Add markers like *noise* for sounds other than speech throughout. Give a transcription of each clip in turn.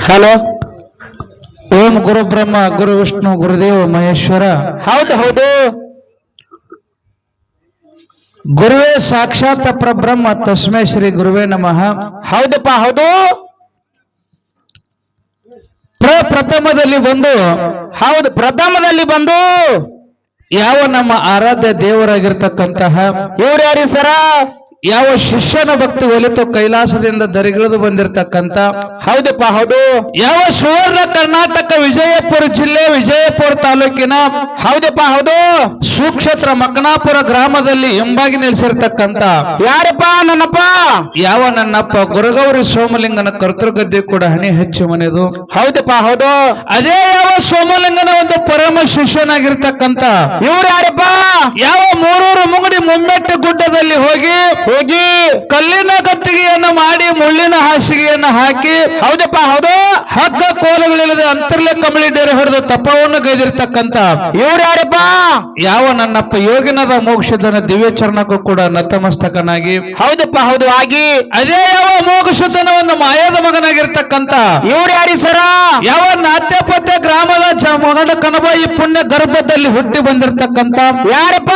Hello? ಓಂ ಗುರು ಬ್ರಹ್ಮ ಗುರು ವಿಷ್ಣು ಗುರುದೇವ ಮಹೇಶ್ವರ. ಹೌದು ಹೌದು. ಗುರುವೇ ಸಾಕ್ಷಾತ್ ಪ್ರಬ್ರಹ್ಮ ತಸ್ಮೈ ಶ್ರೀ ಗುರುವೇ ನಮಃ. ಹೌದಪ್ಪ ಹೌದು. ಪ್ರಪ್ರಥಮದಲ್ಲಿ ಬಂದು ಹೌದು ಪ್ರಥಮದಲ್ಲಿ ಬಂದು. ಯಾವ ನಮ್ಮ ಆರಾಧ್ಯ ದೇವರಾಗಿರ್ತಕ್ಕಂತಹ ಇವ್ರು ಯಾರಿ ಸರ? ಯಾವ ಶಿಷ್ಯನ ಭಕ್ತಿ ಒಲಿತು ಕೈಲಾಸದಿಂದ ದರಿಗಿಳಿದು ಬಂದಿರತಕ್ಕಂತ? ಹೌದಪ್ಪ ಹೌದು. ಯಾವ ಸುವರ್ಣ ಕರ್ನಾಟಕ ವಿಜಯಪುರ ಜಿಲ್ಲೆ ವಿಜಯಪುರ ತಾಲೂಕಿನ? ಹೌದಪ್ಪ ಹೌದು. ಸುಕ್ಷೇತ್ರ ಮಕನಾಪುರ ಗ್ರಾಮದಲ್ಲಿ ಹಿಂಬಾಗಿ ನೆಲೆಸಿರ್ತಕ್ಕಂತ? ಯಾರಪ್ಪ ನನ್ನಪ್ಪ? ಯಾವ ನನ್ನಪ್ಪ ಗುರುಗೌರಿ ಸೋಮಲಿಂಗನ ಕರ್ತೃಗದ್ದೆ ಕೂಡ ಹನಿ ಹೆಚ್ಚು ಮನೆದು? ಹೌದಪ್ಪ ಹೌದು. ಅದೇ ಯಾವ ಸೋಮಲಿಂಗನ ಒಂದು ಪರಮ ಶಿಷ್ಯನಾಗಿರ್ತಕ್ಕಂತ? ಇವ್ರು ಯಾರಪ್ಪ? ಯಾವ ಮೂರೂರು ಮುಂಗಡಿ ಮುಮ್ಮೆಟ್ಟ ಗುಡ್ಡದಲ್ಲಿ ಹೋಗಿ ಹೋಗಿ ಕಲ್ಲಿನ ಕತ್ತಿಗೆಯನ್ನು ಮಾಡಿ ಮುಳ್ಳಿನ ಹಾಸಿಗೆಯನ್ನು ಹಾಕಿ ಹೌದಪ್ಪ ಹೌದು. ಹಗ್ಗ ಕೋಲಗಳಿಲ್ಲದೆ ಅಂತರ್ಲೆ ಕಂಬಳಿ ಡೇರೆ ಹೊಡೆದ ತಪವನ್ನು ಗೈದಿರ್ತಕ್ಕಂತ ಇವ್ರ ಯಾರಪ್ಪ? ಯಾವ ನನ್ನಪ್ಪ ಯೋಗಿನದ ಮೋಕ್ಷದನ ದಿವ್ಯ ಚರಣಕ್ಕೂ ಕೂಡ ನತಮಸ್ತಕನಾಗಿ ಹೌದಪ್ಪ ಹೌದು ಆಗಿ. ಅದೇ ಯಾವ ಮೋಕ್ಷದನ ಒಂದು ಮಾಯದ ಮಗನಾಗಿರ್ತಕ್ಕಂತ ಇವ್ರ ಯಾರಿ ಸರ? ಯಾವ ನಾಟ್ಯಪತ್ಯ ಗ್ರಾಮದ ಕನಬ ಈ ಕನಬಾಯಿ ಪುಣ್ಯ ಗರ್ಭದಲ್ಲಿ ಹುಟ್ಟಿ ಬಂದಿರತಕ್ಕಂತ ಯಾರಪ್ಪ?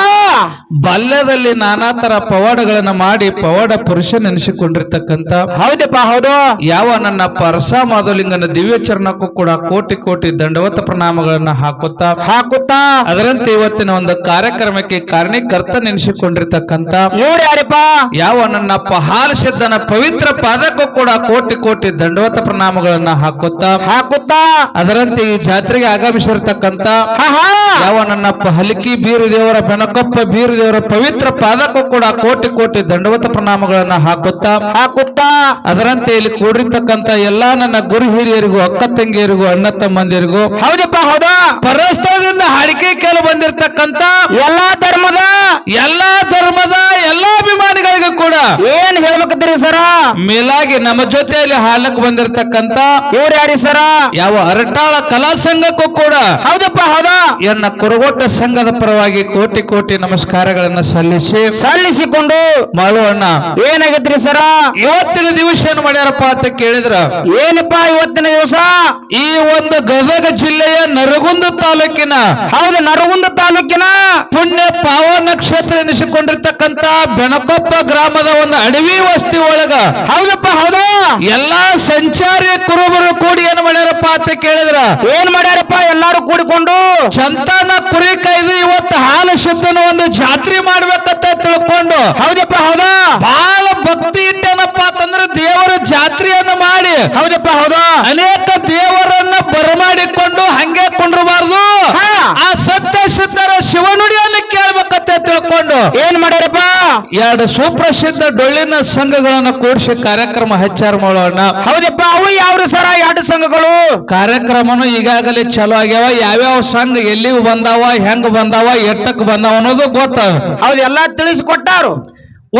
ಬಾಲ್ಯದಲ್ಲಿ ನಾನಾ ತರ ಪವಾಡಗಳನ್ನ ಮಾಡಿ ಪವಾಡ ಪುರುಷ ನೆನೆಸಿಕೊಂಡಿರ್ತಕ್ಕಂತ ಹೌದಪ್ಪ ಹೌದು. ಯಾವ ನನ್ನ ಪರಸ ಮಾಧುಲಿಂಗನ ದಿವ್ಯ ಚರಣಕ್ಕೂ ಕೂಡ ಕೋಟಿ ಕೋಟಿ ದಂಡವತ ಪ್ರಣಾಮಗಳನ್ನ ಹಾಕುತ್ತಾ ಹಾಕುತ್ತಾ. ಅದರಂತೆ ಇವತ್ತಿನ ಒಂದು ಕಾರ್ಯಕ್ರಮಕ್ಕೆ ಕಾರಣೀಕರ್ತ ನೆನೆಸಿಕೊಂಡಿರ್ತಕ್ಕಂತ ಇವ್ರು ಯಾರಪ್ಪ? ಯಾವ ನನ್ನ ಪಹಾಲ್ ಸಿದ್ಧನ ಪವಿತ್ರ ಪಾದಕ್ಕೂ ಕೂಡ ಕೋಟಿ ಕೋಟಿ ದಂಡವತ ಪ್ರಣಾಮಗಳನ್ನ ಹಾಕುತ್ತಾ ಹಾಕುತ್ತಾ. ಅದರಂತೆ ಈ ಜಾತ್ರೆಗೆ ಆಗಮಿಸಿರ್ತಕ್ಕಂತ ಯಾವ ನನ್ನಪ್ಪ ಹಲಕಿ ಬೀರು ದೇವರ ಬೆನಕೊಪ್ಪ ಬೀರು ದೇವರ ಪವಿತ್ರ ಪಾದಕ್ಕೂ ಕೂಡ ಕೋಟಿ ಕೋಟಿ ದಂಡವತ ಪ್ರಣಾಮಗಳನ್ನ ಹಾಕುತ್ತಾ ಹಾಕುತ್ತಾ. ಅದರಂತೆ ಇಲ್ಲಿ ಕೂಡಿರ್ತಕ್ಕಂತ ಎಲ್ಲಾ ನನ್ನ ಗುರು ಹಿರಿಯರಿಗೂ ಅಕ್ಕ ತಂಗಿಯರಿಗೂ ಅಣ್ಣ ತಮ್ಮಂದಿರಿಗೂ ಹೌದಪ್ಪ ಹೌದಾ? ಪರಸ್ಥಳದಿಂದ ಹಾಡಿಕೆ ಕೇಳಿ ಬಂದಿರತಕ್ಕಂತ ಎಲ್ಲಾ ಧರ್ಮದ ಎಲ್ಲಾ ಧರ್ಮದ ಎಲ್ಲಾ ಅಭಿಮಾನಿಗಳಿಗೂ ಕೂಡ ಏನ್ ಹೇಳ್ಬೇಕತ್ತೀರಿ ಸರ ಮೇಲಾಗಿ ನಮ್ಮ ಜೊತೆಯಲ್ಲಿ ಹಾಲಕ್ ಬಂದಿರತಕ್ಕಂತ ಇವ್ರು ಯಾರಿ ಸರ? ಯಾವ ಅರಟಾಳ ಕಲಾ ಸಂಘಕ್ಕೂ ಕೂಡ ಹೌದಪ್ಪ ಹೌದಾ? ಎನ್ನ ಕುರುಗೋಟ ಸಂಘದ ಪರವಾಗಿ ಕೋಟಿ ಕೋಟಿ ನಮಸ್ಕಾರಗಳನ್ನ ಸಲ್ಲಿಸಿ ಸಲ್ಲಿಸಿಕೊಂಡು? ಮಾಳುವಣ್ಣ ಏನಾಗೈತ್ರಿ ಸರ? ಇವತ್ತಿನ ದಿವಸ ಏನ್ ಮಾಡ್ಯಾರಪ್ಪ ಅಂತ ಕೇಳಿದ್ರ? ಏನಪ್ಪ ಇವತ್ತಿನ ದಿವಸ? ಈ ಒಂದು ಗದಗ ಜಿಲ್ಲೆಯ ನರಗುಂದ ತಾಲೂಕಿನ ಹೌದು ನರಗುಂದ ಪಾವ ನಕ್ಷತ್ರ ಎನಿಸಿಕೊಂಡಿರ್ತಕ್ಕಂತ ಬೆನಕೊಪ್ಪ ಗ್ರಾಮದ ಒಂದು ಅಡವಿ ವಸ್ತಿ ಒಳಗ ಹೌದಪ್ಪ ಹೌದಾ. ಎಲ್ಲಾ ಸಂಚಾರಿ ಕುರುಬರು ಕೂಡಿ ಏನ್ ಮಾಡ್ಯಾರಪ್ಪ ಅಂತ ಕೇಳಿದ್ರ? ಏನ್ ಮಾಡ್ಯಾರಪ್ಪ ಎಲ್ಲಾರು ಕೂಡಿಕೊಂಡು? ಸಂತಾನ ಕುರಿ ಕೈದು ಇವತ್ತು ಹಾಲು ಶುದ್ಧನ ಒಂದು ಜಾತ್ರೆ ಮಾಡ್ಬೇಕಂತ ತಿಳ್ಕೊಂಡು ಹೌದಪ್ಪ ಹೌದಾ. ಬಹಳ ಭಕ್ತಿ ಇಟ್ಟೇನಪ್ಪ ಅಂತಂದ್ರೆ ದೇವರ ಜಾತ್ರೆಯನ್ನು ಮಾಡಿ ಹೌದಪ್ಪ ಹೌದಾ. ಅನೇಕ ದೇವರನ್ನ ಬರಮಾಡಿಕೊಂಡು ಹಂಗೆ ಕುಂಡ್ರಬಾರ್ದು. ಆ ಸತ್ಯ ಶುದ್ಧರ ಶಿವನುಡಿಯನ್ನು ಏನ್ ಮಾಡ್ಯಾರಪ್ಪ? ಎರಡು ಸುಪ್ರಸಿದ್ಧ ಡೊಳ್ಳಿನ ಸಂಘಗಳನ್ನ ಕೂಡಿಸಿ ಕಾರ್ಯಕ್ರಮ ಹಚ್ಚಾರ ಮಾಡೋಣ. ಹೌದಪ್ಪ ಅವು ಯಾವ್ರು ಸರ? ಎರಡು ಸಂಘಗಳು. ಕಾರ್ಯಕ್ರಮನು ಈಗಾಗಲೇ ಚಲೋ ಆಗ್ಯಾವ. ಯಾವ್ಯಾವ ಸಂಘ ಎಲ್ಲಿ ಬಂದಾವ ಹೆಂಗ್ ಬಂದಾವ ಎಟ್ಟಕ್ ಬಂದಾವ ಅನ್ನೋದು ಗೊತ್ತ. ಹೌದೆಲ್ಲ ತಿಳಿಸಿಕೊಟ್ಟಾರು.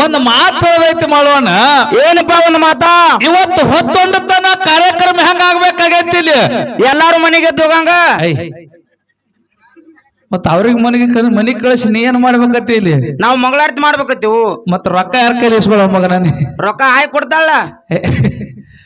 ಒಂದು ಮಾತು ಹೇಳೈತಿ ಮಾಡೋಣ ಏನಪ್ಪ ಒಂದು ಮಾತಾ? ಇವತ್ತು ಹೊತ್ತೊಂಡತನ ಕಾರ್ಯಕ್ರಮ ಹೆಂಗಾಗ್ಬೇಕಾಗೈತಿ ಇಲ್ಲಿ? ಎಲ್ಲಾರು ಮನೆಗೆ ತೋಗಂಗ ಮತ್ತ ಅವ್ರಿಗೆ ಮನೆಗೆ ಮನೆಗೆ ಕಳಿಸಿ ನೀ ಏನ್ ಮಾಡ್ಬೇಕತ್ತಿ ಇಲ್ಲಿ? ನಾವು ಮಂಗಳಾರತಿ ಮಾಡ್ಬೇಕತ್ತೀವು. ಮತ್ತ ರೊಕ್ಕ ಯಾರ ಕೈಲಿ ಇಸ್ಕೊಳ್ಳೋ ಮಗನೇ ರೊಕ್ಕ ಹಾಕಿ ಕೊಡ್ತಾಳ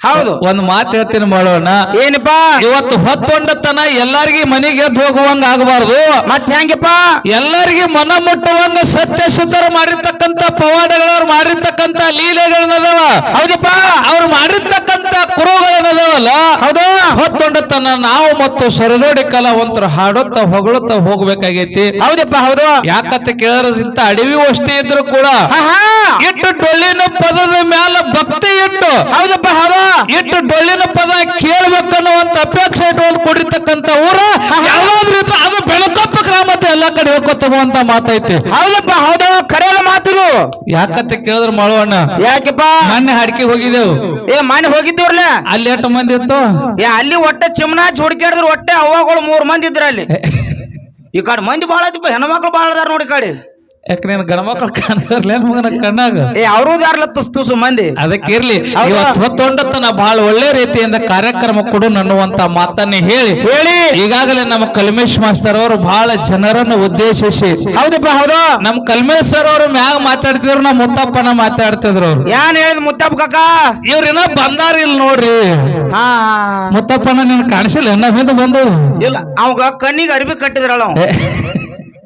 ಹೌದು. ಒಂದ್ ಮಾತು ಹೇಳ್ತೀನಿ ಮಾಡೋಣ. ಏನಪ್ಪ? ಇವತ್ತು ಹೊತ್ತೊಂಡತನ ಎಲ್ಲಾರ್ಗಿ ಮನೆಗೆ ಎದ್ದು ಹೋಗುವಂಗ ಆಗಬಾರ್ದು. ಮತ್ತೆ ಹೆಂಗಪ್ಪ? ಎಲ್ಲರಿಗೆ ಮನ ಮುಟ್ಟುವಂಗ ಸತ್ಯ ಶುದ್ಧರು ಮಾಡಿರ್ತಕ್ಕಂತ ಪವಾಡಗಳವ್ರು ಮಾಡಿರ್ತಕ್ಕಂತ ಲೀಲೆಗಳನ್ನದವ ಹೌದಪ್ಪ. ಅವ್ರು ಮಾಡಿರ್ತಕ್ಕಂತ ಕುರುಗಳನ್ನದವಲ್ಲ ಹೌದು. ಹೊತ್ತೊಂಡತನ ನಾವು ಮತ್ತು ಸರದೋಡಿ ಕಲಾವಂತರು ಹಾಡುತ್ತಾ ಹೊಗಳುತ್ತ ಹೋಗ್ಬೇಕಾಗೈತಿ. ಹೌದಪ್ಪ ಹೌದು. ಯಾಕಂತ ಕೇಳಿದ್ರೆ ಇಂತ ಅಡವಿ ಅಷ್ಟೇ ಇದ್ರು ಕೂಡ ಇಟ್ಟು ಡೊಳ್ಳಿನ ಪದದ ಮ್ಯಾಲ ಭಕ್ತಿ ಇಟ್ಟು ಹೌದಪ್ಪ ಹೌದಾ? ಇಟ್ಟು ಡೊಳ್ಳಿನ ಪದ ಕೇಳ್ಬೇಕನ್ನುವಂತ ಅಪೇಕ್ಷೆ ಇಟ್ಟು ಕೂಡಿರ್ತಕ್ಕಂತ ಊರ ಯಾವ್ದಾದ್ರೂ ಅದು ಬೆಳಕಪ್ಪ ಗ್ರಾಮದ ಎಲ್ಲಾ ಕಡೆ ಹೋಗ್ಕೊತಗುವಂತ ಮಾತೈತಿ. ಹೌದಪ್ಪ ಹೌದ ಕರೆಯಲ್ಲ ಮಾತಿದು ಯಾಕಂತ ಕೇಳಿದ್ರೆ ಮಾಡೋಣ ಯಾಕಪ್ಪ? ಮೊನ್ನೆ ಹಾಡ್ಕಿ ಹೋಗಿದೆವು ಏ ಮನೆ ಹೋಗಿದ್ದೀವ್ರಲ್ಲ? ಅಲ್ಲಿ ಎಷ್ಟು ಮಂದಿ ಇತ್ತು? ಏ ಅಲ್ಲಿ ಒಟ್ಟೆ ಚಿಮ್ನ ಹುಡುಕಾಡಿದ್ರು ಒಟ್ಟೆ ಅವ್ವಗಳು ಮೂರ್ ಮಂದಿ ಇದ್ರ ಅಲ್ಲಿ *laughs* ಈ ಕಡೆ ಮಂದಿ ಐತಿಪ್ಪ ಹೆಣ್ಮಕ್ಳು ಭಾಳ ಅದಾರ ನೋಡಿ ಕಡೆ. ಯಾಕೆ ನೀನು ಕಾಣಿಸ್ತಾರಲ್ಲ ಮಗನ ಕಣ್ಣಾಗ? ಏ ಅವರು ತುಸ್ ತುಸು ಮಂದಿ? ಅದಕ್ಕೆ ಇರ್ಲಿ? ಇವತ್ತು ಹೊತ್ತೊಂಡತನ ಬಹಳ ಒಳ್ಳೆ ರೀತಿಯಿಂದ ಕಾರ್ಯಕ್ರಮ ಕೊಡು ಅನ್ನುವಂತ ಮಾತನ್ನೇ ಹೇಳಿ. ಹೇಳಿ. ಈಗಾಗಲೇ ನಮ್ಮ ಕಲ್ಮೇಶ್ ಮಾಸ್ತರ್ ಅವರು ಬಹಳ ಜನರನ್ನು ಉದ್ದೇಶಿಸಿ. ಹೌದಪ್ಪ ಹೌದು. ನಮ್ ಕಲ್ಮೇಶ್ ಸರ್ ಅವರು ಮ್ಯಾಗ ಮಾತಾಡ್ತಿದ್ರು ನಮ್ಮ ಮುತ್ತಪ್ಪನ ಮಾತಾಡ್ತಿದ್ರು ಅವ್ರು. ಏನ್ ಹೇಳಿದ್ ಮುತ್ತಪ್ಪ ಕಾಕ? ಇವ್ರೇನ ಬಂದಾರ ಇಲ್ಲಿ ನೋಡ್ರಿ. ಮುತ್ತಪ್ಪನ ನೀನ್ ಕಾಣಿಸಿಲ್ಲ ಎನ್ನ ಹಿಂದೆ ಬಂದು. ಇಲ್ಲ ಅವಾಗ ಕಣ್ಣಿಗೆ ಅರ್ಬಿ ಕಟ್ಟಿದ್ರಲ್ಲ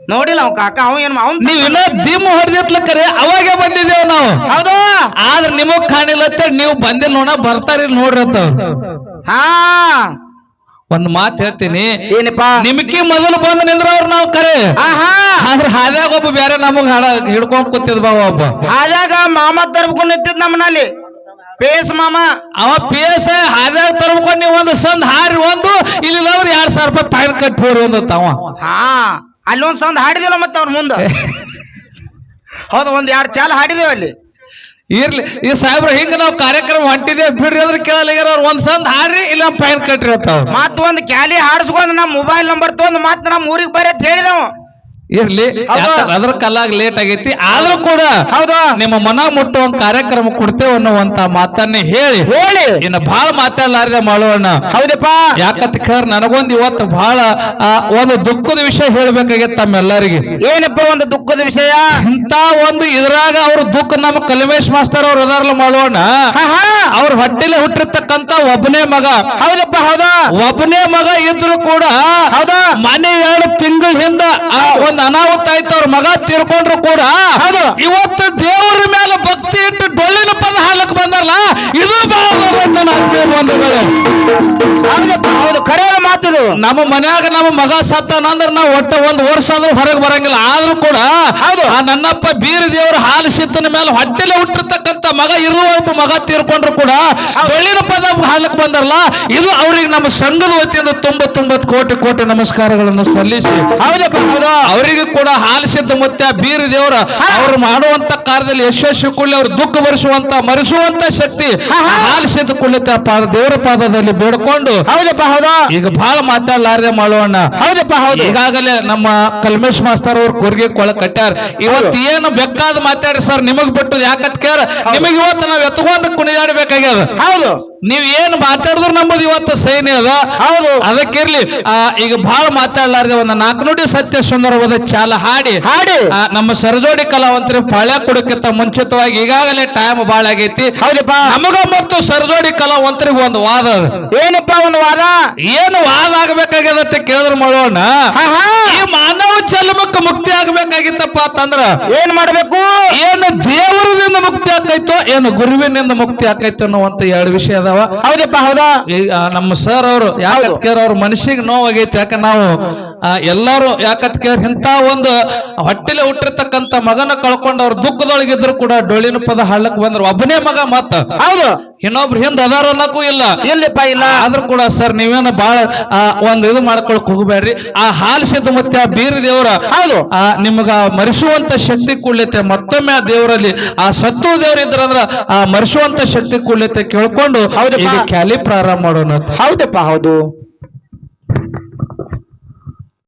ನೋಡಿಲ್ಲ ಅವ್ ಕಾಕ ಅವ ಏನ್ ಅವ್ನ್ ನೀವ್ ಇನ್ನ ದಿಮ್ ಕರೆ ಅವಾಗೆ ಬಂದಿದ್ದೇವ್ ನಾವು. ಹೌದು. ಆದ್ರೆ ನಿಮಗ್ ಕಾಣಿಲ್ಲ ಅಂತೇಳಿ ನೀವು ಬಂದಿಲ್ಲ ನೋಡ ಬರ್ತಾರಿಲ್ಲ ನೋಡ್ರಿ ಅಂತ. ಹಾ. ಒಂದ್ ಮಾತ್ ಹೇಳ್ತೀನಿ. ಏನಪ್ಪಾ? ನಿಮ್ಕಿ ಮೊದಲು ಬಂದ್ ನಿಂದ್ರವ್ರ ನಾವು ಕರೆ. ಆದ್ರೆ ಹಾದ್ಯಾಗ ಒಬ್ಬ ಬೇರೆ ನಮಗ್ ಹಾಡ ಹಿಡ್ಕೊಂಡ್ ಕೂತಿದ್ ಬಾವ ಒಬ್ಬ. ಹಾದ್ಯಾಗ ಮಾಮ ತರ್ಬ್ಕೊಂಡು ನಿಂತಿದ್ ನಮ್ಮನಲ್ಲಿ ಪೇಸ್ ಮಾಮ. ಅವ ಪೇಸ್ ಹಾದ್ಯಾಗ ತರ್ಬ್ಕೊಂಡ್ ನೀವು ಒಂದು ಸಂದ್ ಹಾರಿ ಒಂದು ಇಲ್ಲಿ ಅವ್ರು ಎರಡ್ ಸಾವಿರ ರೂಪಾಯಿ ಫೈನ್ ಕಟ್ ಹೋರಿ ತಾವ ಹಾ. ಅಲ್ಲಿ ಒಂದ್ ಸಂದ್ ಹಾಡಿದಿಲ್ಲ ಮತ್ತೆ ಅವ್ರ ಮುಂದೆ? ಹೌದು ಒಂದ್ ಎರಡು ಚಾಲ ಹಾಡಿದೇವ ಅಲ್ಲಿ. ಇರ್ಲಿ ಈ ಸಾಹೇಬ್ರ ಹಿಂಗ ನಾವು ಕಾರ್ಯಕ್ರಮ ಹೊಂಟಿದೆ ಬಿಡ್ರಿ ಅಂದ್ರೆ ಕೇಳಲ್ಲ ಅವ್ರು ಒಂದ್ ಸಂದ್ ಹಾಡ್ರಿ ಇಲ್ಲ ಫೈನ್ ಕಟ್ರಿ ಅಂತ ಅವ್ರು. ಮತ್ ಒಂದ್ ಕ್ಯಾಲಿ ಹಾಡಿಸ್ಕೊಂಡ್ ನಮ್ಮ ಮೊಬೈಲ್ ನಂಬರ್ ತಗೊಂಡ್ ಮತ್ ನಮ್ಮ ಊರಿಗೆ ಬರೀ ಅಂತ ಹೇಳಿದವ. ಇರ್ಲಿ ಅದರ ಕಲ್ಲಾಗ ಲೇಟ್ ಆಗೈತಿ? ಆದ್ರೂ ಕೂಡ ಹೌದಾ? ನಿಮ್ಮ ಮನ ಮುಟ್ಟುವ ಒಂದ್ ಕಾರ್ಯಕ್ರಮ ಕೊಡ್ತೇವೆ ಅನ್ನುವಂತ ಮಾತನ್ನೇ ಹೇಳಿ. ಹೇಳಿ. ಇನ್ನು ಬಹಳ ಮಾತಾಡ್ಲಾರ್ದ ಮಾಡೋಣ ಹೌದಪ್ಪ? ಯಾಕಂತ ಕೇಳ ನನಗೊಂದು ಇವತ್ತು ಬಹಳ ಒಂದು ದುಃಖದ ವಿಷಯ ಹೇಳ್ಬೇಕಾಗೈತೆ ತಮ್ಮೆಲ್ಲರಿಗೆ. ಏನಪ್ಪ ಒಂದು ದುಃಖದ ವಿಷಯ? ಇಂತ ಒಂದು ಇದ್ರಾಗ ಅವ್ರ ದುಃಖ ನಮ್ಮ ಕಲ್ಮೇಶ್ ಮಾಸ್ತರ್ ಅವ್ರ ಅದಾರಲ್ಲ ಮಾಡೋಣ ಅವ್ರ ಹೊಟ್ಟೆಲೆ ಹುಟ್ಟಿರ್ತಕ್ಕಂತ ಒಬ್ಬನೇ ಮಗ. ಹೌದಪ್ಪ ಹೌದಾ? ಒಬ್ಬನೇ ಮಗ ಇದ್ರು ಕೂಡ ಹೌದಾ? ಮನೆ ಎರಡು ತಿಂಗಳ ಹಿಂದ ಆ ಒಂದ್ ಅನಾಹುತ ಆಯ್ತು ಅವ್ರ ಮಗ ತೀರ್ಕೊಂಡ್ರು ಕೂಡ. ಇವತ್ತು ದೇವರ ಮೇಲೆ ಭಕ್ತಿ ಇಟ್ಟು ಡೊಳ್ಳಿನ ಪದ ಹಾಲಕ್ ಬಂದಲ್ಲ ಇದು ಬಹಳ ಬಂಧುಗಳು ಹೌದಪ್ಪ ಹೌದು ಕರೆ ಮಾತಿದು ನಮ್ಮ ಮನ್ಯಾಗ ನಮ್ಮ ಮಗ ಸತ್ತನಂದ್ರ ನಾವು ಒಟ್ಟ ಒಂದ್ ವರ್ಷ ಆದ್ರೂ ಹೊರಗೆ ಬರಂಗಿಲ್ಲ. ಆದ್ರೂ ಕೂಡ ಹೌದು. ಆ ನನ್ನಪ್ಪ ಬೀರ ದೇವರ ಹಾಲು ಸಿತ್ತನ ಮೇಲೆ ಹೊಟ್ಟೆಲೆ ಹುಟ್ಟಿರ್ತಕ್ಕಂತ ಮಗ ಇರುವ ಒಬ್ಬ ಮಗ ತೀರ್ಕೊಂಡ್ರು ಕೂಡ ಬೆಳ್ಳಿನ ಪದ ಹಾಲಕ್ ಬಂದಾರಲ್ಲ ಇದು ಅವ್ರಿಗೆ ನಮ್ಮ ಸಂಘದ ವತಿಯಿಂದ ತೊಂಬತ್ತೊಂಬತ್ತು ಕೋಟಿ ಕೋಟಿ ನಮಸ್ಕಾರಗಳನ್ನು ಸಲ್ಲಿಸಿ. ಹೌದಪ್ಪ ಹೌದು. ಅವರಿಗೆ ಕೂಡ ಮತ್ತೆ ಮುತ್ಯ ಬೀರ ದೇವರ ಅವ್ರು ಮಾಡುವಂತ ಕಾರ್ಯದಲ್ಲಿ ಯಶಸ್ವಿ ಕೊಳ್ಳಿ ಅವ್ರು ದುಃಖ ಭರಿಸುವಂತ ಮರೆಸುವಂತ ಶಕ್ತಿ ಹಾಲು ಸಿದ್ಧ ಪಾದ ದೇವರ ಪಾದದಲ್ಲಿ ಬೇಡ್ಕೊಂಡು ಹೌದಪ್ಪ ಹೌದು? ಈಗ ಬಹಳ ಮಾತಾಡ್ಲಾರ್ದೆ ಮಾಡೋಣ ಹೌದಪ್ಪ ಹೌದು. ಈಗಾಗಲೇ ನಮ್ಮ ಕಲ್ಮೇಶ್ ಮಾಸ್ತರ್ ಅವ್ರ ಕೊರ್ಗೆ ಕೊಳ ಕಟ್ಟಾರ ಇವತ್ತು ಏನು ಬೇಕಾದ ಮಾತಾಡ್ರಿ ಸರ್ ನಿಮಗ್ ಬಿಟ್ಟು ಯಾಕತ್ ಕೇಳ ನಿಮಗ್ ಇವತ್ತು ನಾವ್ ಎತ್ಕೊಂಡ್ ಕುಣಿದಾಡ್ಬೇಕಾಗ್ಯದ. ಹೌದು. ನೀವ್ ಏನ್ ಮಾತಾಡಿದ್ರು ನಮ್ಮದು ಇವತ್ತು ಸೈನ್ಯ ಅದ? ಹೌದು. ಅದಕ್ಕಿರ್ಲಿ ಆ, ಈಗ ಬಹಳ ಮಾತಾಡ್ಲಾರ್ದೆ ಒಂದು ನಾಲ್ಕು ನೋಡಿ ಸತ್ಯ ಸುಂದರವಾದ ಚಾಲ ಹಾಡಿ. ಹಾಡಿ. ನಮ್ಮ ಸರಜೋಡಿ ಕಲಾವಂತರಿ ಪಾಳ್ಯ ಕೊಡಕ್ಕಿಂತ ಮುಂಚಿತವಾಗಿ ಈಗಾಗಲೇ ಟೈಮ್ ಬಹಳ ಆಗೈತಿ. ಹೌದಪ್ಪ. ನಮಗ ಮತ್ತು ಸರಜೋಡಿ ಕಲಾವಂತರಿಗೆ ಒಂದು ವಾದ ಅದ. ಏನಪ್ಪ ಒಂದ್ ವಾದ? ಏನ್ ವಾದ ಆಗ್ಬೇಕಾಗ್ಯದ ಕೇಳಿದ್ರು ಮಾಡೋಣ ಈ ಮಾನವ ಜನ್ಮಕ್ಕೆ ಮುಕ್ತಿ ಆಗ್ಬೇಕಾಗಿತ್ತಪ್ಪ ಅಂತಂದ್ರ ಏನ್ ಮಾಡ್ಬೇಕು? ಏನು ದೇವರದಿಂದ ಮುಕ್ತಿ ಆಕೈತೋ ಏನು ಗುರುವಿನಿಂದ ಮುಕ್ತಿ ಆಕೈತೋ ಅನ್ನುವಂತ ಎರಡು ವಿಷಯ ಅದಾವ. ಹೌದಪ್ಪ ಹೌದಾ? ಈಗ ನಮ್ಮ ಸರ್ ಅವರು ಯಾಕತ್. ಕೇರ್ ಅವ್ರ ಮನುಷ್ಯಗೆ ನೋವಾಗೈತಿ. ಯಾಕೆ ನಾವು ಎಲ್ಲಾರು ಯಾಕತ್ ಕೇರ್ ಇಂತ ಒಂದು ಹೊಟ್ಟೆಲೆ ಹುಟ್ಟಿರ್ತಕ್ಕಂತ ಮಗನ ಕಳ್ಕೊಂಡು ಅವ್ರ ದುಃಖದೊಳಗಿದ್ರು ಕೂಡ ಡೊಳ್ಳಿನ ಪದ ಹಳ್ಳಕ್ ಬಂದ್ರು. ಒಬ್ಬನೇ ಮಗ ಮತ್ತ ಹೌದು. ಇನ್ನೊಬ್ರು ಹಿಂದ ಅದಾರ ಅನ್ನಕ್ಕೂ ಇಲ್ಲ. ಇಲ್ಲಪ್ಪ ಇಲ್ಲ. ಆದ್ರೂ ಕೂಡ ಸರ್ ನೀವೇನು ಬಹಳ ಒಂದು ಇದು ಮಾಡ್ಕೊಳಕ್ ಹೋಗ್ಬೇಡ್ರಿ. ಆ ಹಾಲು ಸಿದ್ಧ ಮತ್ತೆ ಆ ಬೀರ ದೇವರ ಹೌದು. ಆ ನಿಮ್ಗ ಮರಿಸುವಂತ ಶಕ್ತಿ ಕೂಡ್ಲೈತೆ. ಮತ್ತೊಮ್ಮೆ ಆ ದೇವರಲ್ಲಿ ಆ ಸತ್ತು ದೇವ್ರ ಇದ್ರಂದ್ರ ಆ ಮರಿಸುವಂತ ಶಕ್ತಿ ಕೂಡ್ಲೈತೆ ಕೇಳ್ಕೊಂಡು ಕ್ಯಾಲಿ ಪ್ರಾರಂಭ ಮಾಡೋಣ. ಹೌದಪ್ಪ ಹೌದು.